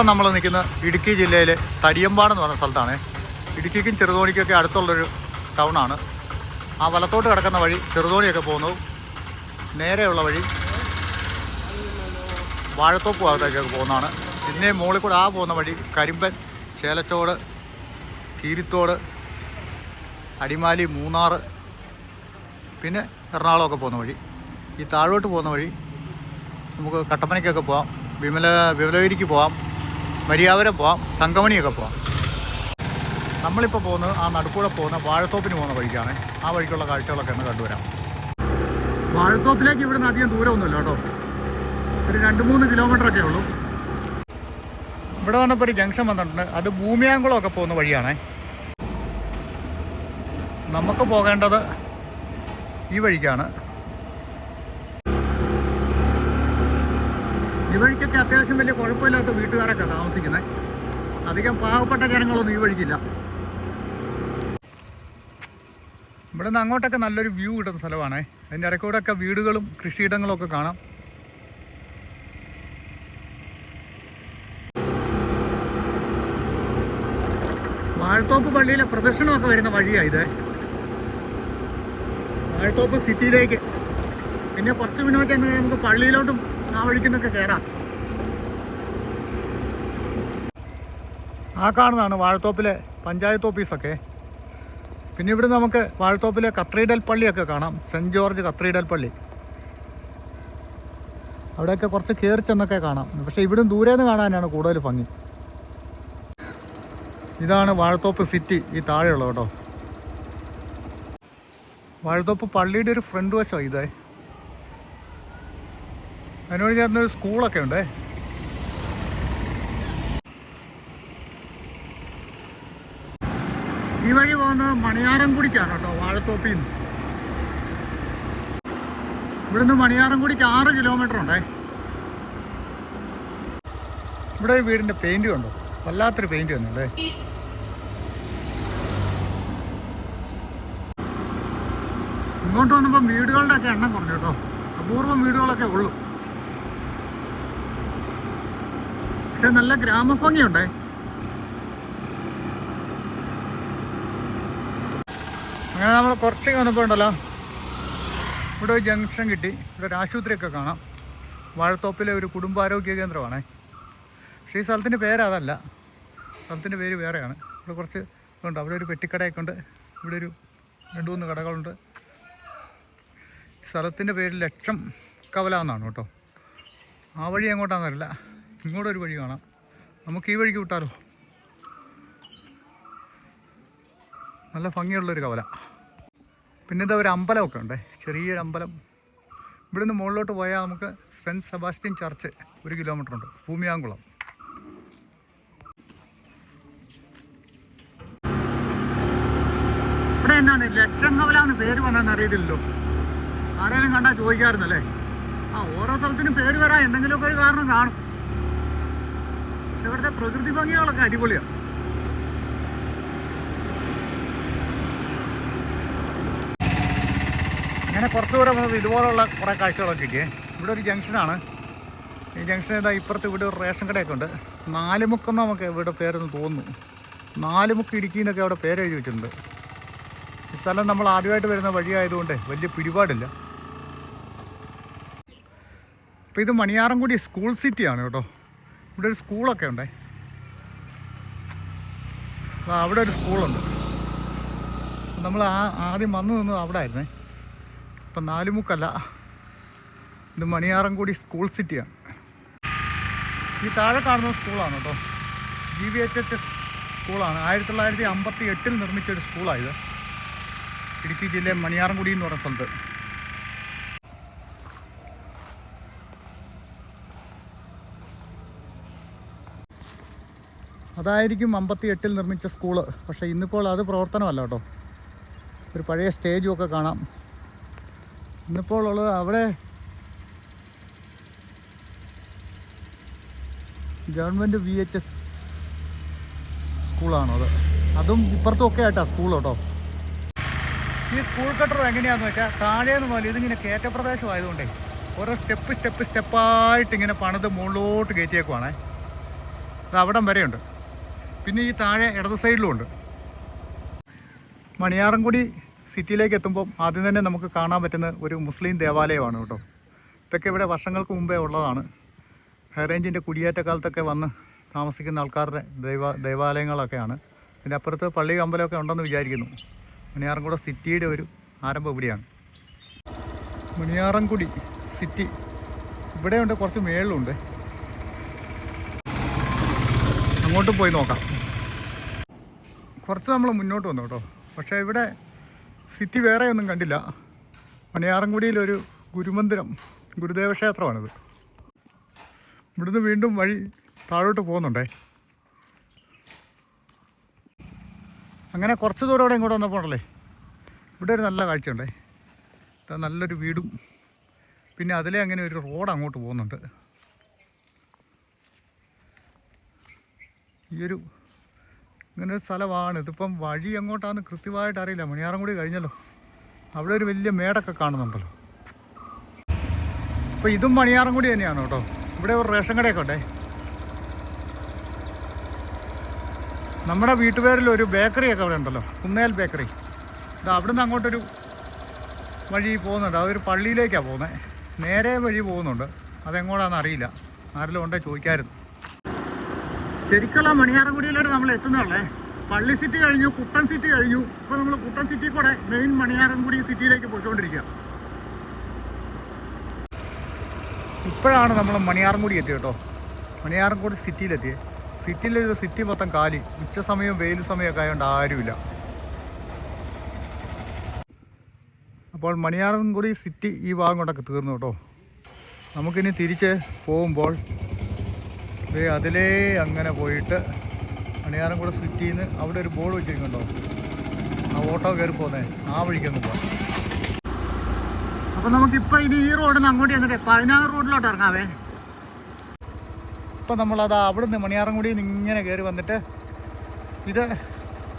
ഇപ്പം നമ്മൾ നിൽക്കുന്ന ഇടുക്കി ജില്ലയിലെ തടിയമ്പാട് എന്ന് പറഞ്ഞ സ്ഥലത്താണ്. ഇടുക്കിക്കും ചെറുതോണിക്കൊക്കെ അടുത്തുള്ളൊരു ടൗണാണ് ആ വലത്തോട്ട് കിടക്കുന്ന വഴി ചെറുതോണിയൊക്കെ പോകുന്നു. നേരെയുള്ള വഴി വാഴത്തോപ്പ് ഭാഗത്തേക്കൊക്കെ പോകുന്നതാണ്. പിന്നെ മുകളിൽ കൂടെ ആ പോകുന്ന വഴി കരിമ്പൻ ചേലച്ചോട് കീരിത്തോട് അടിമാലി മൂന്നാർ പിന്നെ എറണാകുളമൊക്കെ പോകുന്ന വഴി. ഈ താഴോട്ട് പോകുന്ന വഴി നമുക്ക് കട്ടപ്പനയ്ക്കൊക്കെ പോകാം വിമല വിമലഗിരിക്ക് പോവാം. മരിയാവരം പോവാം തങ്കമണിയൊക്കെ പോവാം. നമ്മളിപ്പോൾ പോകുന്നത് ആ നടുക്കൂടെ പോകുന്ന വാഴത്തോപ്പിന് പോകുന്ന വഴിക്കാണ്. ആ വഴിക്കുള്ള കാഴ്ചകളൊക്കെ ഒന്ന് കണ്ടുവരാം. വാഴത്തോപ്പിലേക്ക് ഇവിടുന്ന് അധികം ദൂരമൊന്നുമില്ല കേട്ടോ. ഒരു രണ്ട് മൂന്ന് കിലോമീറ്റർ ഒക്കെ ഉള്ളൂ. ഇവിടെ വന്നപ്പോൾ ഒരു ജംഗ്ഷൻ വന്നിട്ടുണ്ട്. അത് ഭൂമിയാങ്കുളമൊക്കെ പോകുന്ന വഴിയാണേ. നമുക്ക് പോകേണ്ടത് ഈ വഴിക്കാണ്. ഈ വഴിക്കൊക്കെ അത്യാവശ്യം വലിയ കുഴപ്പമില്ലാത്ത വീട്ടുകാരൊക്കെ താമസിക്കുന്നത് അധികം പാവപ്പെട്ട ജനങ്ങളൊന്നും ഈ വഴിക്കില്ല. ഇവിടെ നിന്ന് അങ്ങോട്ടൊക്കെ നല്ലൊരു വ്യൂ കിട്ടുന്ന സ്ഥലമാണേ. അതിന്റെ ഇടയ്ക്കൂടെയൊക്കെ വീടുകളും കൃഷിയിടങ്ങളും ഒക്കെ കാണാം. വാഴത്തോപ്പ് പള്ളിയിലെ പ്രദർശനമൊക്കെ വരുന്ന വഴിയാണ് ഇത്. വാഴത്തോപ്പ് സിറ്റിയിലേക്ക് പിന്നെ കുറച്ച് മുന്നോട്ട് ചെന്ന് നമുക്ക് പള്ളിയിലോട്ടും ആ വഴിക്കുന്നൊക്കെ കയറാം ആ കാണുന്നതാണ് വാഴത്തോപ്പിലെ പഞ്ചായത്ത് ഓഫീസൊക്കെ. പിന്നെ ഇവിടെ നമുക്ക് വാഴത്തോപ്പിലെ കത്രീഡൽ പള്ളിയൊക്കെ കാണാം. സെന്റ് ജോർജ് കത്രീഡൽ പള്ളി. അവിടെയൊക്കെ കുറച്ച് കയറി ചെന്നൊക്കെ കാണാം. പക്ഷേ ഇവിടും ദൂരെ നിന്ന് കാണാനാണ് കൂടുതൽ ഭംഗി. ഇതാണ് വാഴത്തോപ്പ് സിറ്റി ഈ താഴെയുള്ളത് കേട്ടോ. വാഴത്തോപ്പ് പള്ളിയുടെ ഒരു ഫ്രണ്ട് വശമാണ് ഇതേ. അതിനോട് ചേർന്നൊരു സ്കൂളൊക്കെ ഉണ്ടേ. ഈ വഴി പോകുന്നത് മണിയാറൻകുടിക്കാണ് കേട്ടോ വാഴത്തോപ്പിൽ നിന്ന് ഇവിടുന്ന് മണിയാറൻകുടിക്ക് ആറ് കിലോമീറ്റർ ഉണ്ടേ. ഇവിടെ ഒരു വീടിന്റെ പെയിന്റ് കണ്ടോ? വല്ലാത്തൊരു പെയിന്റ് വന്നുണ്ടേ ഇങ്ങോട്ട് വന്നപ്പോൾ വീടുകളുടെ ഒക്കെ എണ്ണം കുറഞ്ഞു കേട്ടോ. അപൂർവം വീടുകളൊക്കെ ഉള്ളൂ. പക്ഷെ നല്ല ഗ്രാമഭംഗിയുണ്ടേ അങ്ങനെ നമ്മൾ കുറച്ച് വന്നപ്പോൾ ഉണ്ടല്ലോ ഇവിടെ ഒരു ജംഗ്ഷൻ കിട്ടി. ഇവിടെ ഒരു ആശുപത്രിയൊക്കെ കാണാം. വാഴത്തോപ്പിലെ ഒരു കുടുംബാരോഗ്യ കേന്ദ്രമാണേ. പക്ഷേ ഈ സ്ഥലത്തിന്റെ പേര് അതല്ല. സ്ഥലത്തിന്റെ പേര് വേറെയാണ്. ഇവിടെ കുറച്ച് ഉണ്ട് അവിടെ ഒരു പെട്ടിക്കടയൊക്കെ ഉണ്ട്. ഇവിടെ ഒരു രണ്ട് മൂന്ന് കടകളുണ്ട്. സ്ഥലത്തിന്റെ പേര് ലക്ഷം കവല എന്നാണ് കേട്ടോ. ആ വഴി എങ്ങോട്ടാണെന്നറിയില്ല. ഇങ്ങോട്ടൊരു വഴി കാണാം. നമുക്ക് ഈ വഴിക്ക് വിട്ടാലോ? നല്ല ഭംഗിയുള്ളൊരു കവല. പിന്നെ ഇതാ ഒരു അമ്പലമൊക്കെ ഉണ്ട്? ചെറിയൊരു അമ്പലം. ഇവിടെ നിന്ന് മുകളിലോട്ട് പോയാൽ നമുക്ക് സെന്റ് സെബാസ്റ്റ്യൻ ചർച്ച് ഒരു കിലോമീറ്റർ ഉണ്ട്. ഭൂമിയാങ്കുളം. ഇവിടെ എന്താണ്? ലക്ഷം കവല എന്ന് പേര് വന്നതെന്ന് അറിയത്തില്ലല്ലോ. ആരെങ്കിലും കണ്ടാൽ ചോദിക്കാറുണ്ടല്ലേ ആ ഓരോ സ്ഥലത്തിനും പേര് വരാൻ എന്തെങ്കിലുമൊക്കെ ഒരു കാരണം കാണും. പക്ഷെ ഇവിടുത്തെ പ്രകൃതി ഭംഗികളൊക്കെ അടിപൊളിയാ. അങ്ങനെ കുറച്ച് ദൂരം വന്നത് ഇതുപോലുള്ള കുറേ കാഴ്ചകളൊക്കെ കിട്ടിയേ ഇവിടെ ഒരു ജംഗ്ഷനാണ്. ഈ ജംഗ്ഷൻ ഏതാ ഇപ്പുറത്ത് ഇവിടെ ഒരു റേഷൻ കടയൊക്കെ ഉണ്ട്. നാലുമുക്കെന്ന് നമുക്ക് ഇവിടെ പേരെന്ന് തോന്നുന്നു. നാലുമുക്ക് ഇടുക്കി എന്നൊക്കെ അവിടെ പേര് വെച്ചിട്ടുണ്ട്. ഈ സ്ഥലം നമ്മൾ ആദ്യമായിട്ട് വരുന്ന വഴിയായതുകൊണ്ട് വലിയ പിടിപാടില്ല. അപ്പോൾ ഇത് മണിയാറൻകുടി സ്കൂൾ സിറ്റിയാണ് കേട്ടോ. ഇവിടെ ഒരു സ്കൂളൊക്കെ ഉണ്ടേ. അവിടെ ഒരു സ്കൂളുണ്ട്. നമ്മൾ ആ ആദ്യം വന്നു നിന്നത് അവിടെ ആയിരുന്നേ ഇപ്പം നാലുമുക്കല്ല. ഇത് മണിയാറൻകുടി സ്കൂൾ സിറ്റിയാണ്. ഈ താഴെ കാണുന്ന സ്കൂളാണ് കേട്ടോ. G V H H S സ്കൂളാണ്. ആയിരത്തി തൊള്ളായിരത്തി അമ്പത്തി എട്ടിൽ നിർമ്മിച്ച ഒരു സ്കൂളായത് ഇടുക്കി ജില്ലയിൽ മണിയാറൻകുടി എന്ന് പറഞ്ഞ സ്ഥലത്ത്. അതായിരിക്കും അമ്പത്തി എട്ടിൽ നിർമ്മിച്ച സ്കൂൾ. പക്ഷേ ഇന്നിപ്പോൾ അത് പ്രവർത്തനമല്ല കേട്ടോ. ഒരു പഴയ സ്റ്റേജും ഒക്കെ കാണാം. ഇന്നിപ്പോൾ ഉള്ളത് അവിടെ ഗവൺമെന്റ് വി എച്ച് എസ് സ്കൂളാണോ അത്? അതും ഇപ്പുറത്തും ഒക്കെ ആയിട്ടാണ് സ്കൂൾ കേട്ടോ. ഈ സ്കൂൾ കട്ടർ എങ്ങനെയാന്ന് വെച്ചാൽ താഴേന്ന് പോലെ ഇതിങ്ങനെ കയറ്റപ്രദേശം ആയതുകൊണ്ടേ ഓരോ സ്റ്റെപ്പ് സ്റ്റെപ്പ് സ്റ്റെപ്പായിട്ട് ഇങ്ങനെ പണിത് മുകളിലോട്ട് കയറ്റിയേക്കുവാണേ. അത് അവിടം വരെയുണ്ട്. പിന്നെ ഈ താഴെ ഇടത് സൈഡിലും ഉണ്ട്. മണിയാറൻകുടി സിറ്റിയിലേക്ക് എത്തുമ്പോൾ ആദ്യം തന്നെ നമുക്ക് കാണാൻ പറ്റുന്ന ഒരു മുസ്ലിം ദേവാലയമാണ് കേട്ടോ. ഇതൊക്കെ ഇവിടെ വർഷങ്ങൾക്ക് മുമ്പേ ഉള്ളതാണ്. ഹൈറേഞ്ചിന്റെ കുടിയേറ്റ കാലത്തൊക്കെ വന്ന് താമസിക്കുന്ന ആൾക്കാരുടെ ദൈവ ദേവാലയങ്ങളൊക്കെയാണ്. ഇതിന്റെ അപ്പുറത്ത് പള്ളി അമ്പലമൊക്കെ ഉണ്ടെന്ന് വിചാരിക്കുന്നു. മണിയാറൻകുടി സിറ്റിയുടെ ഒരു ആരംഭം ഇവിടെയാണ്. മണിയാറൻകുടി സിറ്റി. ഇവിടെയുണ്ട് കുറച്ച് മേളിലുണ്ട്. അങ്ങോട്ട് പോയി നോക്കാം. കുറച്ച് നമ്മൾ മുന്നോട്ട് വന്നു കേട്ടോ. പക്ഷേ ഇവിടെ സിറ്റി വേറെ ഒന്നും കണ്ടില്ല. മണിയാറൻകുടിയിലൊരു ഗുരുമന്ദിരം ഗുരുദേവ ക്ഷേത്രമാണിത്. ഇവിടുന്ന് വീണ്ടും വഴി താഴോട്ട് പോകുന്നുണ്ടേ. അങ്ങനെ കുറച്ച് ദൂരം അവിടെ ഇങ്ങോട്ട് വന്നപ്പോഴല്ലേ ഇവിടെ ഒരു നല്ല കാഴ്ചയുണ്ടേ. നല്ലൊരു വീടും. പിന്നെ അതിലെ അങ്ങനെ ഒരു റോഡ് അങ്ങോട്ട് പോകുന്നുണ്ട്. ഈ ഒരു ഇങ്ങനെ ഒരു സ്ഥലമാണ്. ഇതിപ്പം വഴി എങ്ങോട്ടാന്ന് കൃത്യമായിട്ട് അറിയില്ല. മണിയാറൻകുടി കഴിഞ്ഞല്ലോ. അവിടെ ഒരു വലിയ മേടൊക്കെ കാണുന്നുണ്ടല്ലോ. അപ്പോൾ ഇതും മണിയാറൻകുടി തന്നെയാണ് കേട്ടോ. ഇവിടെ ഒരു റേഷൻ കടയൊക്കെ ഉണ്ടേ. നമ്മുടെ വീട്ടുപേരിൽ ഒരു ബേക്കറിയൊക്കെ അവിടെ ഉണ്ടല്ലോ. കുന്നേൽ ബേക്കറി. ഇത് അവിടുന്ന് അങ്ങോട്ടൊരു വഴി പോകുന്നുണ്ട്. അതൊരു പള്ളിയിലേക്കാണ് പോകുന്നത് നേരെ വഴി പോകുന്നുണ്ട്. അതെങ്ങോട്ടാണെന്ന് അറിയില്ല. ആരെല്ലാം ഉണ്ടേ ചോദിക്കായിരുന്നു. ശരിക്കുള്ള മണിയാറൻകുടിയിലോട്ട് നമ്മൾ എത്തുന്നുള്ളേ. പള്ളി സിറ്റി കഴിഞ്ഞു കുട്ടൻ സിറ്റി കഴിഞ്ഞു. ഇപ്പോൾ നമ്മൾ കുട്ടൻ സിറ്റി കൂടെ മെയിൻ മണിയാറൻകുടി സിറ്റിയിലേക്ക് പോയിക്കൊണ്ടിരിക്കുക. ഇപ്പോഴാണ് നമ്മൾ മണിയാറൻകുടി എത്തിയത് കേട്ടോ. മണിയാറൻകുടി സിറ്റിയിലെത്തിയത് സിറ്റിയിലെ ഒരു സിറ്റി മൊത്തം കാലി. ഉച്ച സമയവും വെയിൽ സമയമൊക്കെ ആയതുകൊണ്ട് ആരുമില്ല. അപ്പോൾ മണിയാറൻകുടി സിറ്റി ഈ ഭാഗം കൊണ്ടൊക്കെ തീർന്നു കേട്ടോ. നമുക്കിനി തിരിച്ച് പോകുമ്പോൾ അതിലേ അങ്ങനെ പോയിട്ട് മണിയാറൻകുടി സിറ്റിയിൽ നിന്ന് അവിടെ ഒരു ബോർഡ് വെച്ചിരിക്കുന്നുണ്ടോ? ആ ഓട്ടോ കയറി പോന്നേ. ആ വഴിക്കൊന്ന് പോകാം അപ്പോൾ നമുക്കിപ്പോൾ ഇനി ഈ റോഡിന് അങ്ങോട്ട് ചെന്നിട്ട് പതിനാറ് റോഡിലോട്ട് ഇറങ്ങാവേ. ഇപ്പം നമ്മളത് അവിടുന്ന് മണിയാറൻകുടിയിൽ നിന്ന് ഇങ്ങനെ കയറി വന്നിട്ട് ഇത്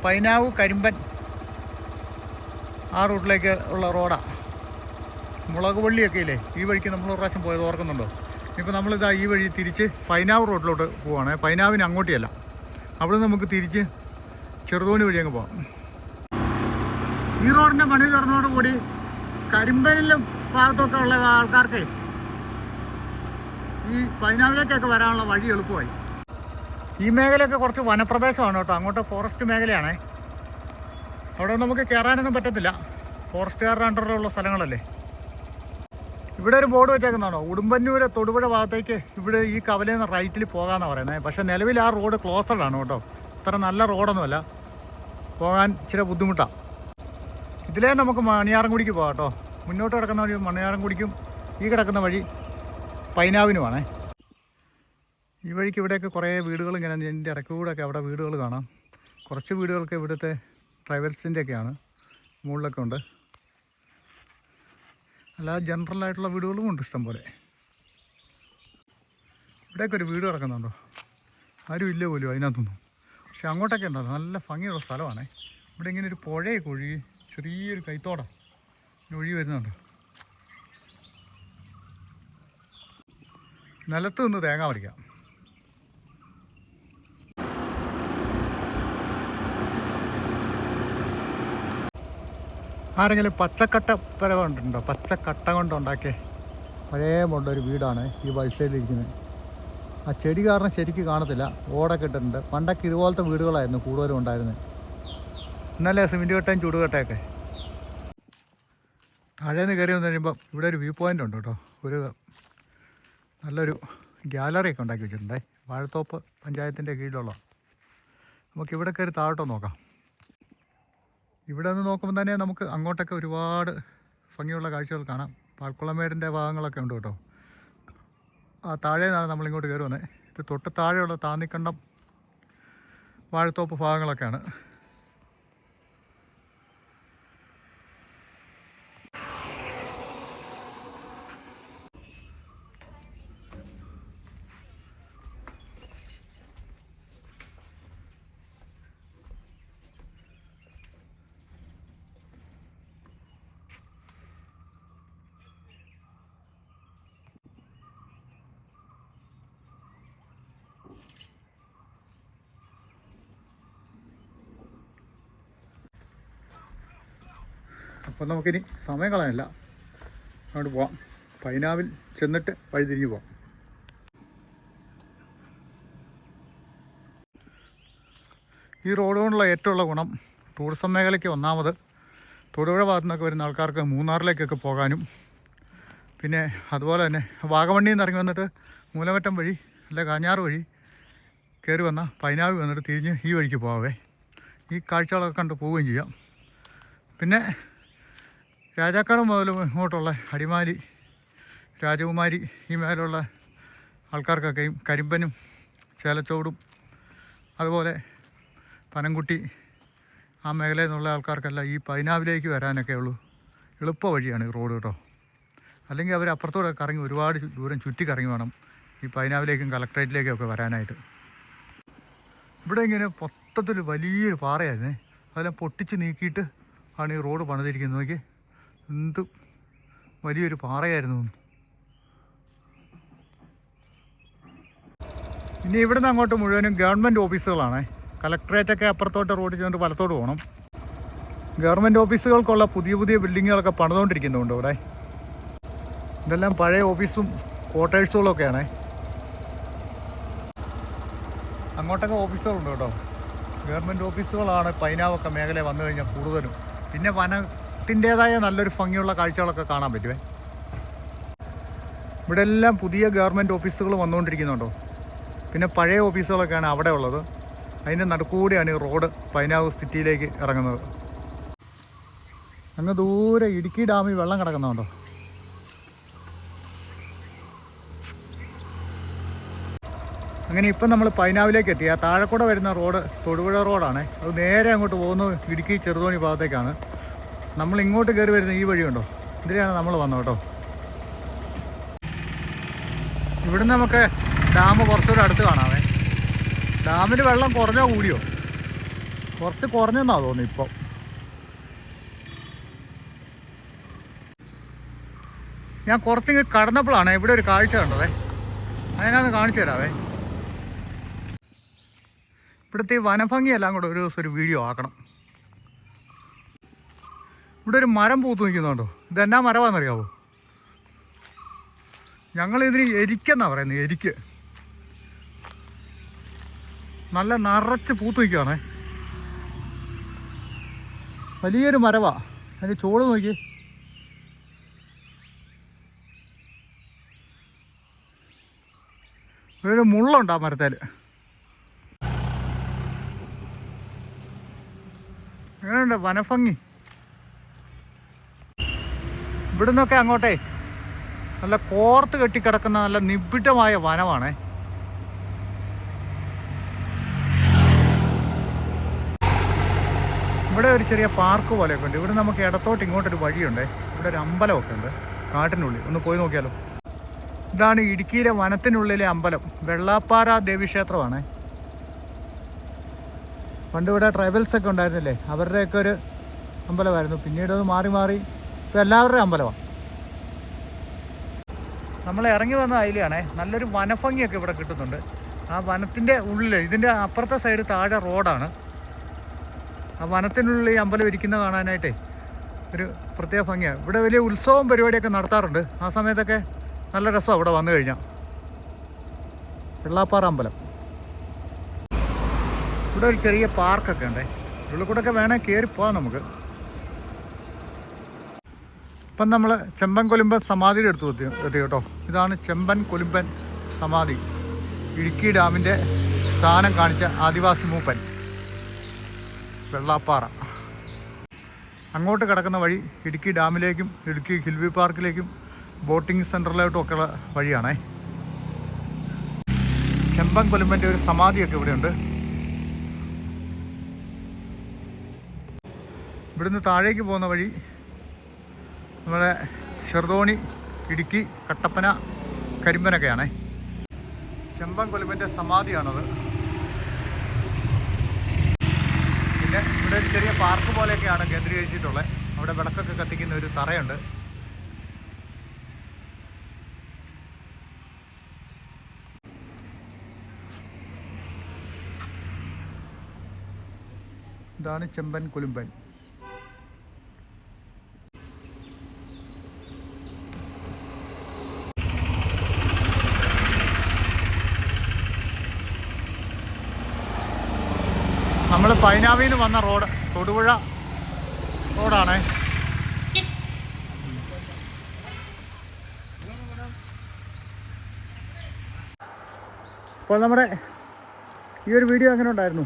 പൈനാവ് കരിമ്പൻ ആ റൂട്ടിലേക്ക് ഉള്ള റോഡാണ് മുളക് പള്ളിയൊക്കെ ഇല്ലേ? ഈ വഴിക്ക് നമ്മൾ ഒരു പ്രാവശ്യം പോയത് ഓർക്കുന്നുണ്ടോ? ഇപ്പോൾ നമ്മളിതാ ഈ വഴി തിരിച്ച് പൈനാവ് റോഡിലോട്ട് പോവുകയാണ് പൈനാവിന് അങ്ങോട്ടിയല്ല. അവിടെ നമുക്ക് തിരിച്ച് ചെറുതോണി വഴി അങ്ങ് പോവാം. ഈ റോഡിന്റെ പണി തുറന്നതോടുകൂടി കരിമ്പനിലും ഭാഗത്തൊക്കെ ഉള്ള ആൾക്കാർക്ക് ഈ പൈനാവിലേക്കൊക്കെ വരാനുള്ള വഴി എളുപ്പമായി. ഈ മേഖലയൊക്കെ കുറച്ച് വനപ്രദേശമാണ് കേട്ടോ. അങ്ങോട്ട് ഫോറസ്റ്റ് മേഖലയാണേ. അവിടെ നമുക്ക് കയറാനൊന്നും പറ്റത്തില്ല. ഫോറസ്റ്റുകാരുടെ അണ്ടറിലുള്ള സ്ഥലങ്ങളല്ലേ? ഇവിടെ ഒരു ബോർഡ് വെച്ചേക്കുന്നതാണോ? ഉടുമ്പന്നൂര് തൊടുപുഴ ഭാഗത്തേക്ക് ഇവിടെ ഈ കവലയിൽ നിന്ന് റൈറ്റിൽ പോകാമെന്നാണ് പറയുന്നത് പക്ഷേ നിലവിൽ ആ റോഡ് ക്ലോസഡ് ആണ് കേട്ടോ. ഇത്ര നല്ല റോഡൊന്നുമല്ല. പോകാൻ ഇച്ചിരി ബുദ്ധിമുട്ടാണ് ഇതിലേ നമുക്ക് മണിയാറൻകുടിക്ക് പോകാം കേട്ടോ. മുന്നോട്ട് കിടക്കുന്ന വഴി മണിയാറൻകുടിക്കും ഈ കിടക്കുന്ന വഴി പൈനാവിനുമാണേ. ഈ വഴിക്ക് ഇവിടെയൊക്കെ കുറേ വീടുകൾ ഇങ്ങനെ എന്റെ ഇടയ്ക്കൂടെയൊക്കെ അവിടെ വീടുകൾ കാണാം. കുറച്ച് വീടുകളൊക്കെ ഇവിടുത്തെ ട്രൈവൽസിന്റെയൊക്കെയാണ് മുകളിലൊക്കെ ഉണ്ട്. അല്ലാതെ ജനറൽ ആയിട്ടുള്ള വീടുകളും ഉണ്ട് ഇഷ്ടം പോലെ ഇവിടെയൊക്കെ ഒരു വീട് കിടക്കുന്നുണ്ടോ? ആരും ഇല്ല പോലും അതിനകത്തൊന്നും. പക്ഷെ അങ്ങോട്ടൊക്കെ ഉണ്ടോ. നല്ല ഭംഗിയുള്ള സ്ഥലമാണേ. ഇവിടെ ഇങ്ങനെ ഒരു പുഴയൊക്കെ ഒഴുകി ചെറിയൊരു കൈത്തോടം ഒഴുകി വരുന്നുണ്ട്. നിലത്ത് നിന്ന് തേങ്ങ പറിക്കാം. ആരെങ്കിലും പച്ചക്കട്ട പര കൊണ്ടുണ്ടോ? പച്ചക്കട്ട കൊണ്ടുണ്ടാക്കിയ പഴയ ഒരു വീടാണ് ഈ വഴിസൈഡിലിരിക്കുന്നത് ആ ചെടി കാരണം ശരിക്ക് കാണത്തില്ല. ഓടൊക്കെ ഇട്ടിട്ടുണ്ട്. പണ്ടൊക്കെ ഇതുപോലത്തെ വീടുകളായിരുന്നു കൂടുതലും ഉണ്ടായിരുന്നത്. ഇന്നലെ സിമെന്റ് കട്ടയും ചുടുകട്ടയൊക്കെ താഴേന്ന് കയറി വന്നു കഴിയുമ്പം ഇവിടെ ഒരു വ്യൂ പോയിന്റ് ഉണ്ട് കേട്ടോ. ഒരു നല്ലൊരു ഗ്യാലറി ഒക്കെ ഉണ്ടാക്കി വെച്ചിട്ടുണ്ടേ. വാഴത്തോപ്പ് പഞ്ചായത്തിന്റെ കീഴിലുള്ള. നമുക്ക് ഇവിടെ കയറി താഴോട്ട് നോക്കാം. ഇവിടെ നിന്ന് നോക്കുമ്പോൾ തന്നെ നമുക്ക് അങ്ങോട്ടൊക്കെ ഒരുപാട് ഭംഗിയുള്ള കാഴ്ചകൾ കാണാം. പാൽക്കുളമേടിന്റെ ഭാഗങ്ങളൊക്കെ ഉണ്ട് കേട്ടോ. ആ താഴെ നിന്നാണ് നമ്മളിങ്ങോട്ട് കയറി വന്നത് ഇത് തൊട്ട് താഴെയുള്ള താന്നിക്കണ്ടം വാഴത്തോപ്പ് ഭാഗങ്ങളൊക്കെയാണ്. അപ്പം നമുക്കിനി സമയം കളയാനില്ല. അങ്ങോട്ട് പോവാം. പൈനാവിൽ ചെന്നിട്ട് വഴി തിരിഞ്ഞു പോവാം. ഈ റോഡ് കൊണ്ടുള്ള ഏറ്റവും ഗുണം ടൂറിസം മേഖലയ്ക്ക് ഒന്നാമത് തൊടുപുഴ ഭാഗത്തു നിന്നൊക്കെ വരുന്ന ആൾക്കാർക്ക് മൂന്നാറിലേക്കൊക്കെ പോകാനും പിന്നെ അതുപോലെ തന്നെ വാഗമണ്ണിയിൽ നിന്ന് ഇറങ്ങി വന്നിട്ട് മൂലമറ്റം വഴി അല്ലെ കാഞ്ഞാറ് വഴി കയറി വന്ന പൈനാവ് വന്നിട്ട് തിരിഞ്ഞ് ഈ വഴിക്ക് പോകാവേ ഈ കാഴ്ചകളൊക്കെ കണ്ട് പോവുകയും ചെയ്യാം. പിന്നെ രാജാക്കാട് മുതൽ ഇങ്ങോട്ടുള്ള അടിമാലി രാജകുമാരി ഈ മേലുള്ള ആൾക്കാർക്കൊക്കെയും കരിമ്പനും ചേലച്ചോടും അതുപോലെ പനംകുട്ടി ആ മേഖലയിൽ നിന്നുള്ള ആൾക്കാർക്കെല്ലാം ഈ പൈനാവിലേക്ക് വരാനൊക്കെ ഉള്ളൂ. എളുപ്പ വഴിയാണ് ഈ റോഡ് കേട്ടോ. അല്ലെങ്കിൽ അവർ അപ്പുറത്തൂടെ കറങ്ങി ഒരുപാട് ദൂരം ചുറ്റി കറങ്ങി വേണം ഈ പൈനാവിലേക്കും കളക്ട്രേറ്റിലേക്കും ഒക്കെ വരാനായിട്ട്. ഇവിടെ ഇങ്ങനെ മൊത്തത്തിൽ വലിയൊരു പാറയായിരുന്നേ. അതെല്ലാം പൊട്ടിച്ച് നീക്കിയിട്ട് ആണ് ഈ റോഡ് പണിതിരിക്കുന്നത്. നോക്കി എന്ത് വലിയൊരു പാറയായിരുന്നു ഇനി ഇവിടുന്ന് അങ്ങോട്ട് മുഴുവനും ഗവൺമെന്റ് ഓഫീസുകളാണേ. കളക്ട്രേറ്റൊക്കെ അപ്പുറത്തോട്ട് റോഡ് ചെന്നിട്ട് വലത്തോട്ട് പോകണം. ഗവൺമെന്റ് ഓഫീസുകൾക്കുള്ള പുതിയ പുതിയ ബിൽഡിങ്ങുകളൊക്കെ പണിതുകൊണ്ടിരിക്കുന്നുണ്ട് ഇവിടെ. ഇതെല്ലാം പഴയ ഓഫീസും ക്വാർട്ടേഴ്സുകളും അങ്ങോട്ടൊക്കെ ഓഫീസുകളുണ്ട് കേട്ടോ. ഗവൺമെന്റ് ഓഫീസുകളാണ് പൈനാവൊക്കെ മേഖല വന്നു കഴിഞ്ഞാൽ കൂടുതലും. പിന്നെ വനത്തിന്റേതായ നല്ലൊരു ഭംഗിയുള്ള കാഴ്ചകളൊക്കെ കാണാൻ പറ്റുമേ ഇവിടെ എല്ലാം പുതിയ ഗവൺമെന്റ് ഓഫീസുകൾ വന്നുകൊണ്ടിരിക്കുന്നുണ്ടോ? പിന്നെ പഴയ ഓഫീസുകളൊക്കെയാണ് അവിടെ ഉള്ളത്. അതിന്റെ നടുക്കൂടെയാണ് ഈ റോഡ് പൈനാവ് സിറ്റിയിലേക്ക് ഇറങ്ങുന്നത്. അങ്ങ് ദൂരെ ഇടുക്കി ഡാമിൽ വെള്ളം കിടക്കുന്നുണ്ടോ? അങ്ങനെ ഇപ്പം നമ്മൾ പൈനാവിലേക്ക് എത്തി. ആ താഴെക്കൂടെ വരുന്ന റോഡ് തൊടുപുഴ റോഡാണ്. അത് നേരെ അങ്ങോട്ട് പോകുന്നത് ഇടുക്കി ചെറുതോണി ഭാഗത്തേക്കാണ്. നമ്മൾ ഇങ്ങോട്ട് കയറി വരുന്ന ഈ വഴിയുണ്ടോ ഇതിലാണ് നമ്മൾ വന്നത് കേട്ടോ. ഇവിടുന്ന് നമുക്ക് ഡാം കുറച്ചുകൂടെ അടുത്ത് കാണാമേ ഡാമിന് വെള്ളം കുറഞ്ഞോ കൂടിയോ? കുറച്ച് കുറഞ്ഞെന്നാ തോന്നുന്നു ഇപ്പോൾ ഞാൻ കുറച്ചിങ്ങ് കടന്നപ്പോഴാണ് ഇവിടെ ഒരു കാഴ്ച കണ്ടതേ. അതിനകത്ത് കാണിച്ചു തരാവേ. ഇവിടുത്തെ ഈ വനഭംഗിയെല്ലാം കൂടെ ഒരു ദിവസം ഒരു വീഡിയോ ആക്കണം. ഇവിടെ ഒരു മരം പൂത്ത് നിൽക്കുന്നുണ്ടോ? ഇതെന്നാ മരമാണെന്നറിയാവോ? ഞങ്ങൾ ഇതിന് എരിക്കെന്നാ പറയുന്നത് എരിക്ക്. നല്ല നിറച്ച് പൂത്ത് നിൽക്കുകയാണേ. വലിയൊരു മരവാ. അതിന്റെ ചുവട് നോക്കി ഒരു മുള്ളുണ്ട് ആ മരത്തേൽ എങ്ങനെയുണ്ട് വനഭംഗി? ഇവിടുന്നൊക്കെ അങ്ങോട്ടേ നല്ല കോർത്ത് കെട്ടിക്കിടക്കുന്ന നല്ല നിബിഡമായ വനമാണേ. ഇവിടെ ഒരു ചെറിയ പാർക്ക് പോലെയൊക്കെ ഉണ്ട്. ഇവിടെ നമുക്ക് ഇടത്തോട്ട് ഇങ്ങോട്ടൊരു വഴിയുണ്ട്. ഇവിടെ ഒരു അമ്പലമൊക്കെ ഉണ്ട്. കാട്ടിനുള്ളിൽ. ഒന്ന് പോയി നോക്കിയാലോ. ഇതാണ് ഇടുക്കിയിലെ വനത്തിനുള്ളിലെ അമ്പലം. വെള്ളാപ്പാറ ദേവീക്ഷേത്രമാണ്. പണ്ട് ഇവിടെ ട്രൈബൽസ് ഒക്കെ ഉണ്ടായിരുന്നില്ലേ? അവരുടെയൊക്കെ ഒരു അമ്പലമായിരുന്നു. പിന്നീട് അത് മാറി മാറി ഇപ്പം എല്ലാവരുടെയും അമ്പലമാണ് നമ്മൾ ഇറങ്ങി വന്ന അതിലാണേ നല്ലൊരു വനഭംഗിയൊക്കെ ഇവിടെ കിട്ടുന്നുണ്ട്. ആ വനത്തിന്റെ ഉള്ളിൽ ഇതിന്റെ അപ്പുറത്തെ സൈഡ് താഴെ റോഡാണ്. ആ വനത്തിനുള്ളിൽ ഈ അമ്പലം ഇരിക്കുന്ന കാണാനായിട്ടേ ഒരു പ്രത്യേക ഭംഗിയാണ് ഇവിടെ വലിയ ഉത്സവം പരിപാടിയൊക്കെ നടത്താറുണ്ട്. ആ സമയത്തൊക്കെ നല്ല രസമാണ് ഇവിടെ വന്നു കഴിഞ്ഞാൽ വെള്ളാപ്പാറ അമ്പലം. ഇവിടെ ഒരു ചെറിയ പാർക്കൊക്കെ ഉണ്ടേ. ഉള്ളിൽ ഒക്കെ വേണേൽ കയറി പോകാം നമുക്ക്. ഇപ്പം നമ്മൾ ചെമ്പൻ കൊലുമ്പൻ സമാധിയുടെ അടുത്ത് എത്തി എത്തി കേട്ടോ. ഇതാണ് ചെമ്പൻ കൊലുമ്പൻ സമാധി. ഇടുക്കി ഡാമിന്റെ സ്ഥാനം കാണിച്ച ആദിവാസി മൂപ്പൻ വെള്ളാപ്പാറ. അങ്ങോട്ട് കിടക്കുന്ന വഴി ഇടുക്കി ഡാമിലേക്കും ഇടുക്കി ഹിൽവി പാർക്കിലേക്കും ബോട്ടിംഗ് സെന്ററിലോട്ടും ഒക്കെയുള്ള വഴിയാണേ. ചെമ്പൻ കൊലുമ്പന്റെ ഒരു സമാധിയൊക്കെ ഇവിടെയുണ്ട്. ഇവിടുന്ന് താഴേക്ക് പോകുന്ന വഴി നമ്മുടെ ചെറുതോണി ഇടുക്കി കട്ടപ്പന കരിമ്പനൊക്കെയാണേ. ചെമ്പൻ കൊലുമ്പന്റെ സമാധിയാണത്. പിന്നെ ഇവിടെ ഒരു ചെറിയ പാർക്ക് പോലെയൊക്കെയാണ് കേന്ദ്രീകരിച്ചിട്ടുള്ളത്. അവിടെ വിളക്കൊക്കെ കത്തിക്കുന്ന ഒരു തറയുണ്ട്. ഇതാണ് ചെമ്പൻ കൊലുമ്പൻ. നമ്മൾ നിന്ന് വന്ന റോഡ് തൊടുപുഴ റോഡാണ്. അപ്പോൾ നമ്മുടെ ഈ ഒരു വീഡിയോ എങ്ങനെ ഉണ്ടായിരുന്നു?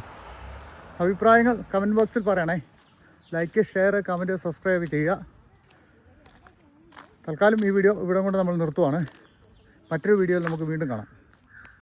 അഭിപ്രായങ്ങൾ കമന്റ് ബോക്സിൽ പറയണേ. ലൈക്ക് ഷെയർ കമന്റ് സബ്സ്ക്രൈബ് ചെയ്യുക. തൽക്കാലം ഈ വീഡിയോ ഇവിടെ കൊണ്ട് നമ്മൾ നിർത്തുവാണ്. മറ്റൊരു വീഡിയോയിൽ നമുക്ക് വീണ്ടും കാണാം.